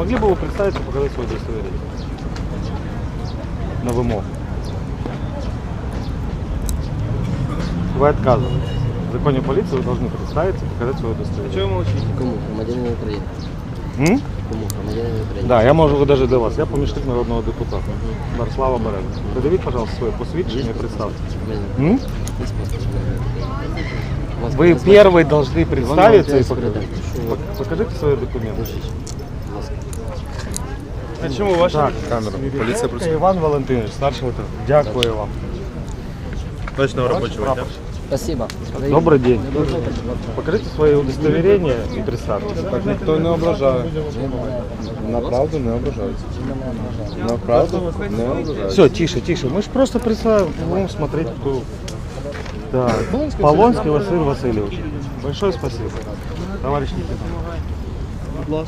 могли бы вы представиться и показать свое удостоверение? На вымогу. Вы отказываетесь. В законе полиции вы должны представиться и показать свое удостоверение. Чого ви мовчите? Кому? Громадянин України. М? Кому? Громадянин України. Да, я можу даже для вас. Я помічник народного депутата. Барслава Береза. Придивіть, пожалуйста, своє посвідчення і представтесь. Мене. М? Есть паспорт. У вас Вы паспорт? первый должны представиться и Иван показать. Валентинович, что вы? Пок- Покажите свои документы. Будь ласка. А чому ваша? Так, Камера. Поліція працює. Іван Валентинович, старший лейтенант. Дякую вам. Точного робочого дня. Спасибо. Добрый день. Покажите свои удостоверения и представьтесь. Так ніхто не ображає. На правду не ображаються. На правду не ображаються. Все, тише, тише. Мы же просто представим, будем смотреть, кто... Так, Полонский Василий Васильевич. Большое спасибо. Товарищ Никита.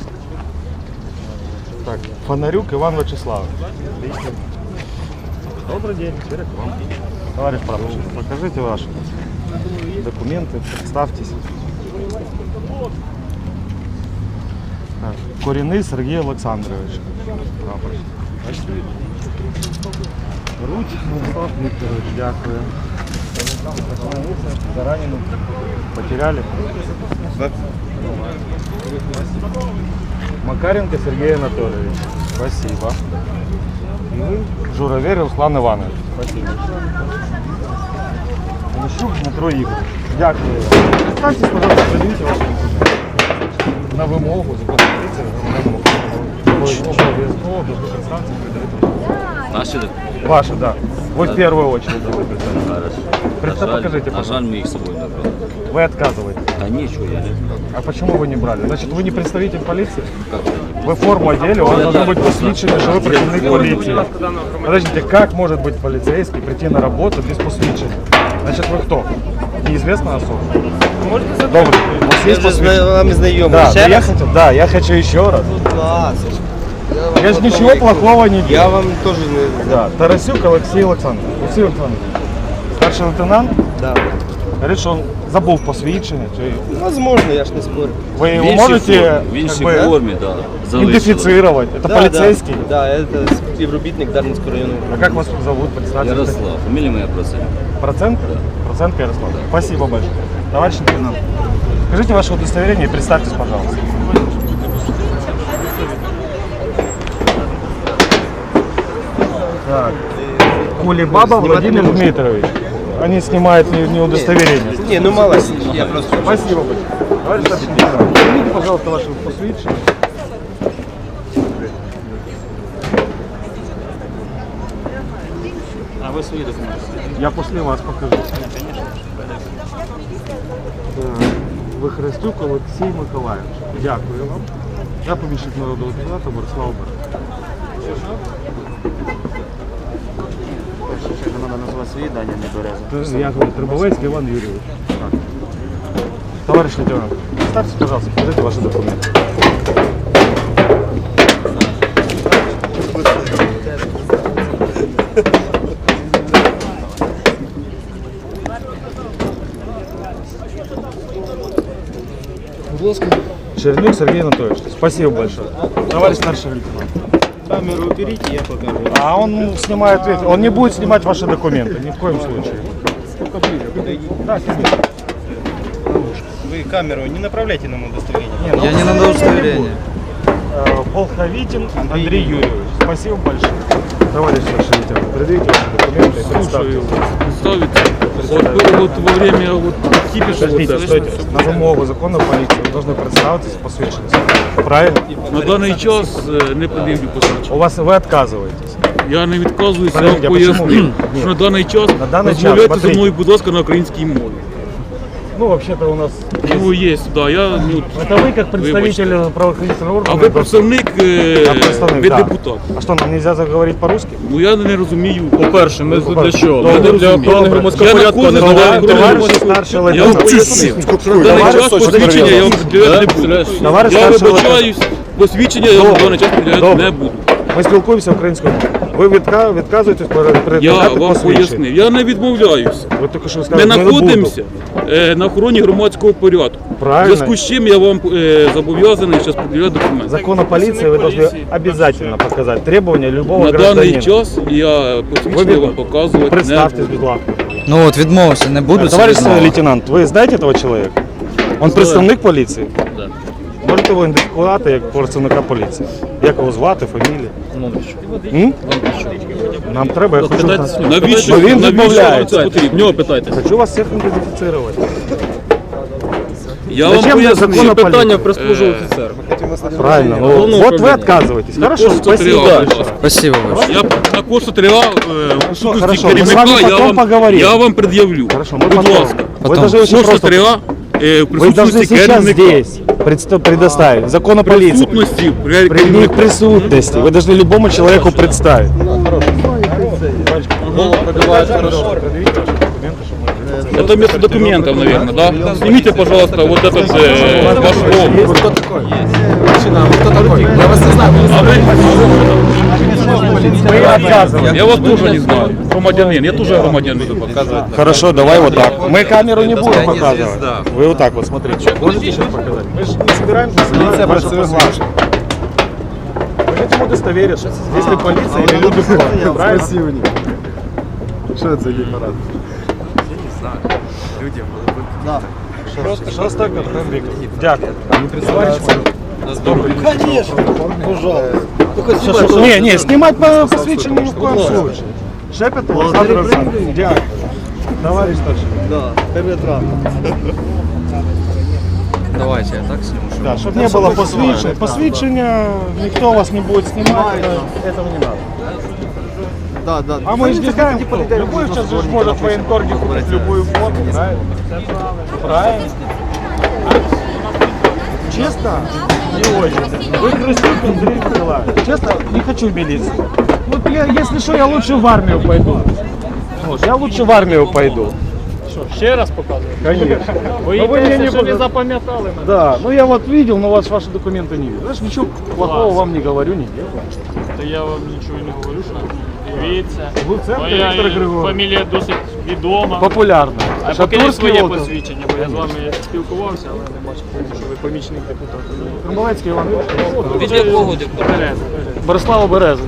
Так, Фонарюк Иван Вячеславович. Отлично. Добрый день, теперь к вам. Товарищ прапорщик, покажите ваши документы, представьтесь. Так, Коренный Сергей Александрович. Прапорщик. Рудь Мирослав Викторович, дякую. Заранее потеряли. Макаренко Сергей Анатольевич. Спасибо. И вы Журавель Руслан Иванович. Спасибо. Лещук Дмитро Ігорович. Дякую. Представьтесь, пожалуйста, придивите ваши документы. На вимогу закону поліції громадянам України. Обов'язково должны представитися і придивити. Наші Ваши, да. Вы в первую очередь должны представить. зараз. Представь, покажите, на жаль, пожалуйста. ми їх з собою не брали. Вы отказываетесь. Та нічого я не. А почему вы не брали? Значит, вы не представитель полиции? Вы форму одели, у вас должно быть посвящено, что вы представник полиции. Подождите, как может быть полицейский прийти на работу без посвящения? Значит, вы кто? Неизвестная особа? Добрый. У вас Я есть вже з посвящение? вами знайомий. Да, Ще да, я раз? хочу, да, я хочу еще раз. Клас. Я же ничего плохого не Я делал. вам теж не... Да, Тарасюк Алексей Александрович. Алексей Александрович. Старший лейтенант Да. говорит, что он забыл посвящение. то есть Возможно, я ж не спорю. Вы его В іншій можете формі, в іншій как бы, формі, да, залишили. идентифицировать. Это Да, полицейский. Да, да, це співробітник Дарницького району. А как вас зовут? Представьтесь. Ярослав, фамілія моя процент. Процент? Процент Ярослав. Спасибо большое. Товарищ лейтенант, скажите ваше удостоверение и представьтесь, пожалуйста. Так. Кулебаба Снимать Владимир не нужно. Дмитрович. Они снимают не, не удостоверение. Ні, ну мало. Я просто... Спасибо большое. Товарищ старший лейтенант, примите, пожалуйста, ваше посвящение. А ви свої документи? Я после вас покажу. Так, Вихрестюк Олексій Миколаївич. Дякую вам. Я помічник народного депутата Борислав Берез. Треба назвати свої дані, не береза. Я говорю, Требовецький Иван Юрьевич. Так. Товарищ лейтенант, представьтесь, пожалуйста, покажите ваши документы. Чернюк Сергей Анатольевич. Спасибо большое. Товарищ старший лейтенант. Камеру уберите, я покажу. А он снимает, он не будет снимать ваши документы, ни в коем случае. Да, снимите. Вы камеру не направляйте нам удостоверение. Я не надо удостоверение. э, Волховитин Андрей Юрьевич. Спасибо большое. Товарищ старший лейтенант, предъявите ваши документы и представьтесь. ставится. Вот, было вот во время вот кипиша вот Подождите, это. стойте. На вимогу закону поліції ви должны представитися посвідчитися. Правильно? На даний час е, не подивлю посвідчення. У вас ви відказуєтесь. Я не відказуюся, я Подождите, вам а почему? поясню, Ні. що на даний час На даний час, розмовляйте зі смотрите. мною, будь ласка, на українській мові. Ну, вообще-то у нас... Ну, є, да, я, ну, Это вы как представитель вибачте. правоохранительного органа. А ви представник, е, Я представник, ви да. депутат. А что, нам нельзя заговорить по-русски? Ну я не розумію. По-перше, ми Ну, для чого? добре, Ми для добре. громадського Я на порядку, а не кожен для товар- охорони Товарищ громадського старший Я вам лейтенант. пояснив. На даний час посвідчення я вам приділяти не буду. Товариш Я старший вибачаюсь, посвідчення я вам на даний час Добре. не буду. Ми спілкуємося українською мовою. Ви відка... відказуєтесь передати Я вам посвідчення. пояснив. Я не відмовляюся. Ви тільки що Ми сказали, «Не буду». знаходимося е, на охороні громадського порядку. Правильно. В зв'язку з чим я вам е, зобов'язаний зараз поділяти документи. Закон о полиции вы должны обязательно показать требования любого На гражданина. даний час я посвідчення вам показувати не Представьтесь, буду. будь ласка. Ну от відмовився, не буду. це Товарищ відмова. лейтенант, ви знаєте этого человека? Он представник поліції? Да. Можете ви ідентифікувати як працівника поліції? Як його звати, фамілія? М? Нам треба, я ну, хочу... Питайте, слухайте, Навіщо? Бо він відмовляється. це? Нього питайте. Хочу вас всіх ідентифіцірувати. Я Зачем вам мне поясню питання поліція? прислужу офіцер. Правильно. Ну, Головного вот ви управления. Хорошо, спасибо. 103А. Спасибо вам. Я на курсу тривав е, хорошо, ми з я вам, поговоримо. я вам пред'явлю. Хорошо, мы Будь ласка. Вы даже очень просто... э, Вы должны сейчас здесь предста- предоставить. Закон о полиции. присутности при- При их присутности. Вы должны любому человеку представить. Это вместо документов, наверное, да? Снимите, пожалуйста, вот этот э, ваш лоб. Кто такой? Мужчина, вы кто такой? Я вас не знаю. вы тоже не знаю. Громадянин, я тоже громадянин. Хорошо, давай вот так. Мы камеру не будем показывать. Вы вот так вот смотрите. Можете сейчас показать? Мы же не собираемся снимать ваше посвящение. Мы хотим удостовериться, если полиция или люди в форме, правильно? Що це гіпарат? Що з таке, Артем Вікторович? Дякую. Товарищ майор. Конечно, пожалуйста. Не, не, снимать по посвящению ни в коем случае. Шепет Александр Александрович. Дякую. Товарищ старший. Давайте я так сниму. Да, чтобы не было посвящения. Посвящения, никто вас не будет снимать, это- этого не надо. Да, да. А мы избегаем, кто? Любой сейчас же может в военторге купить любую форму, правильно? Правильно. Честно? Не очень. Вы Крысюк Андрей Николаевич. Честно, не хочу в милицию. Вот я, если что, я лучше в армию пойду. Я лучше в армию пойду. Ще раз показую. Конечно. Ви Ну, ви мені не що не пока- запам'ятали мене. Да, ну я вот видел, но вас ваши документы не видел. Знаешь, ничего плохого вам не говорю, не делаю. То я вам нічого не говорю, що дивіться. Ви в центрі, Моя Віктор Григорович? фамілія досить відома. Популярно. А покажіть Шатурський своє округ. посвідчення, бо я з вами спілкувався, але не бачив, що ви помічник депутата. Кримовецький Іван Ілліч. Від якого депутата? Борислава Береза.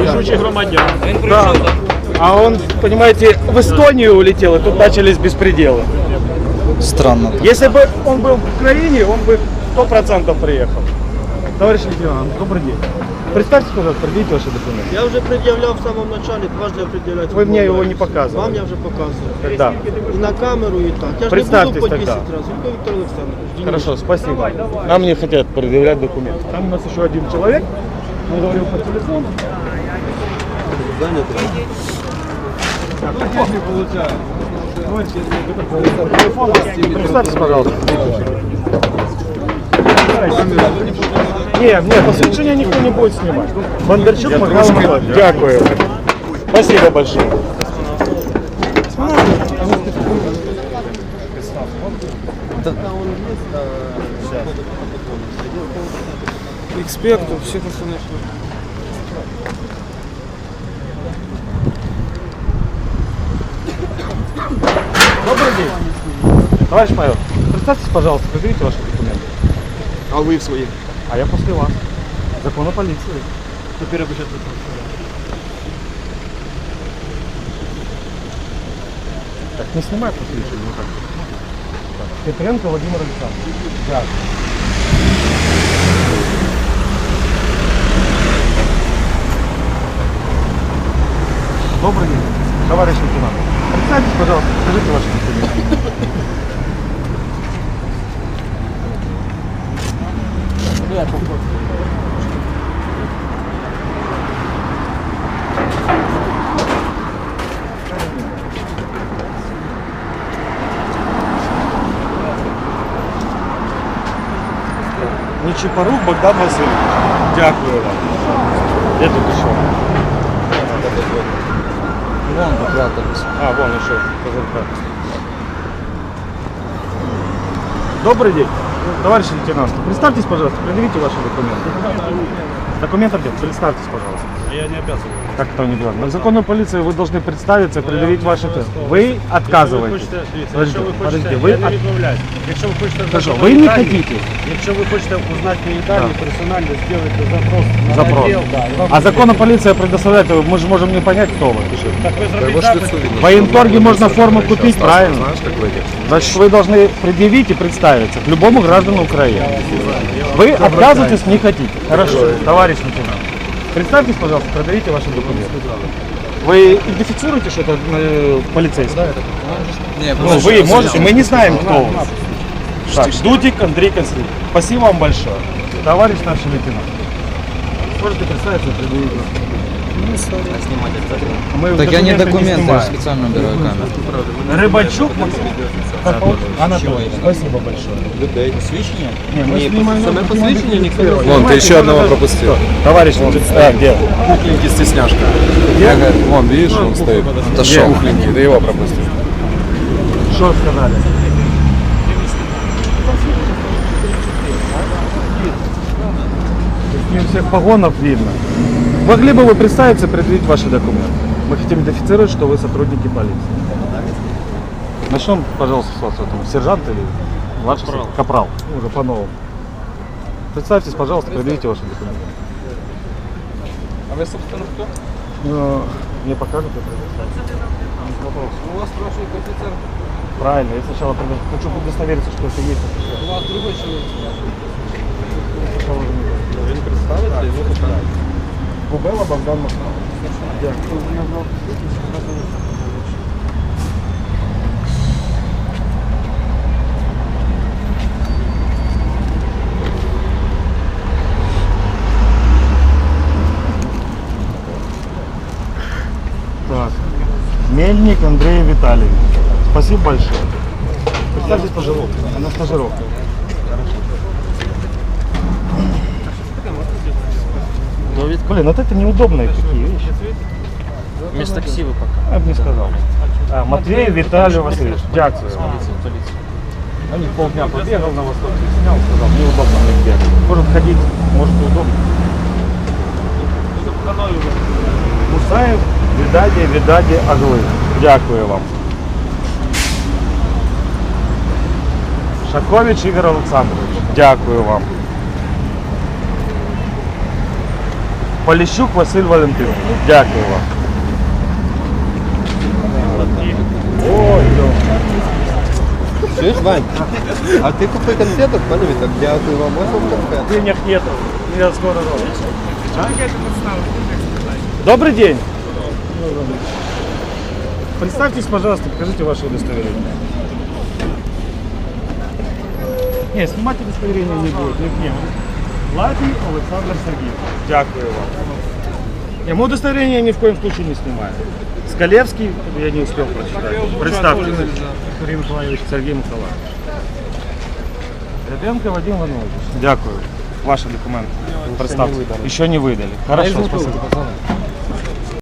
Рішучий громадян. Да. А он, понимаете, в Эстонию улетел, и тут начались беспределы. Странно. Если бы он был в Украине, он бы сто процентов приехал. Товарищ лейтенант, добрый день. Представьте, пожалуйста, предъявите ваши документы. Я вже пред'являв в самому начале, дважды пред'являти. Вы мне его не показывали. Вам я вже показував. Когда? І на камеру, і так. Я ж не Представтесь буду по тогда. 10 разів. Віктор Віктор Олександрович. Денис. Хорошо, спасибо. Нам не хотят предъявлять документы. Там у нас еще один человек. Мы говорим по телефону. Телефон. Представьтесь, пожалуйста. Не, не, посвящение никто не будет снимать. Бондарчук Михаил Михайлович. Дякую. Спасибо большое. Експерту, всіх остальних. Добрый день. Товарищ майор, представьтесь, пожалуйста, предъявите ваши документы. А ви в своїх? А я после вас. Закон о полиции. Тепер обіжати. Так, не снимай посвящение, ну. Так, Петренко Владимир Александрович. Да. Добрый день, товарищ лейтенант. Представьтесь, пожалуйста, скажите ваши документы. Нечипорук Богдан Васильович. Дякую вам. Де тут еще? Вон попрятались. А, вон еще. ПЗРК. Добрый день, товарищ лейтенант. Представьтесь, пожалуйста, предъявите ваши документы. Документов нет, представьтесь, пожалуйста. Я не обязан. Как это не обязательно? На законную полицию вы должны представиться, предъявить ваши... Вы отказываетесь. Подождите, подождите, вы... я не от- відмовляюсь. Якщо ви хочете Хорошо, знати вы мої не дані, хотите. Якщо ви хочете узнати мої дані, Да. персонально зробите запрос на Запрос. відділ, да, і вам А законная полиция предоставляет, мы же можем не понять, кто вы. Так ви зробіть Его ж запит. лицо видно. В военторге можно форму Еще купить, остался, правильно? Знаешь, как выйдет? Значит, вы должны предъявить и представиться к любому граждану Украины. Вы отказываетесь, не хотите. Хорошо, товарищ лейтенант. Представьтесь, пожалуйста, продавите ваши документы. Вы идентифицируете, что это э, полицейский? Ні, Ну, вы можете, мы не знаем, кто вы. Так, Дудик Андрей Константинович. Спасибо вам большое. Товарищ старший лейтенант. Можете представиться и предъявить Мы Так я не документы документы, я снимаем. специально беру камеру. Рыбачук. Анатолий, спасибо большое. Людей. Не, мы снимаем саме посвящение никто Вон, ты еще одного пропустил. Товарищ лейтенант, а, где? Кухленький стесняшка. Вон, видишь, он стоит. Это шо? Кухленький, ты его пропустил. Что сказали? Не у всех погонов видно. Могли бы вы представиться и предъявить ваши документы? Мы хотим идентифицировать, что вы сотрудники полиции. Начнем, пожалуйста, с вас. там, Сержант или младший? Капрал. Капрал. Ну, Уже по-новому. Представьтесь, пожалуйста, предъявите ваши документы. А ви, собственно, хто? Ну, мне покажут это. У вас спрашивает офицер. Правильно, я сначала хочу удостовериться, что это есть. У вас другой чоловік. Він представиться, його питають. Кубела Богдан. Так. Мельник Андрей Витальевич. Спасибо большое. Представьтесь, пожалуйста, на стажировку. Блин, вот это неудобные такие вещи. Вместо ксивы пока. Я бы не сказал. А, Матвей Виталий Васильевич. Дякую. Они полдня побегал на восток, снял, сказал, неудобно мне бегать. Может ходить, может удобно. Мусаєв, відаді, відаді, агли. Дякую вам. Шакович Ігор Олександрович. Дякую вам. Поліщук Василь Валентинович. Дякую вам. Ой, Чуешь, Вань? А ты купи конфеток, пане Вітак? Дякую вам. Ось вам конфет. денег нету. Я скоро роблю. Добрый день. Представьтесь, пожалуйста, покажите ваше удостоверение. Не, снимать удостоверение не будет, не к нему. Лапий Александр Сергеевич. Дякую вам. Мы удостоверение ни в коем случае не снимаем. Скалевский, я не успел прочитать. Представьтесь. Сергей Николаевич. Сергей Николаевич. Ребенко Вадим Иванович. Дякую. Ваши документы. Представьте. Еще не выдали. Хорошо, спасибо.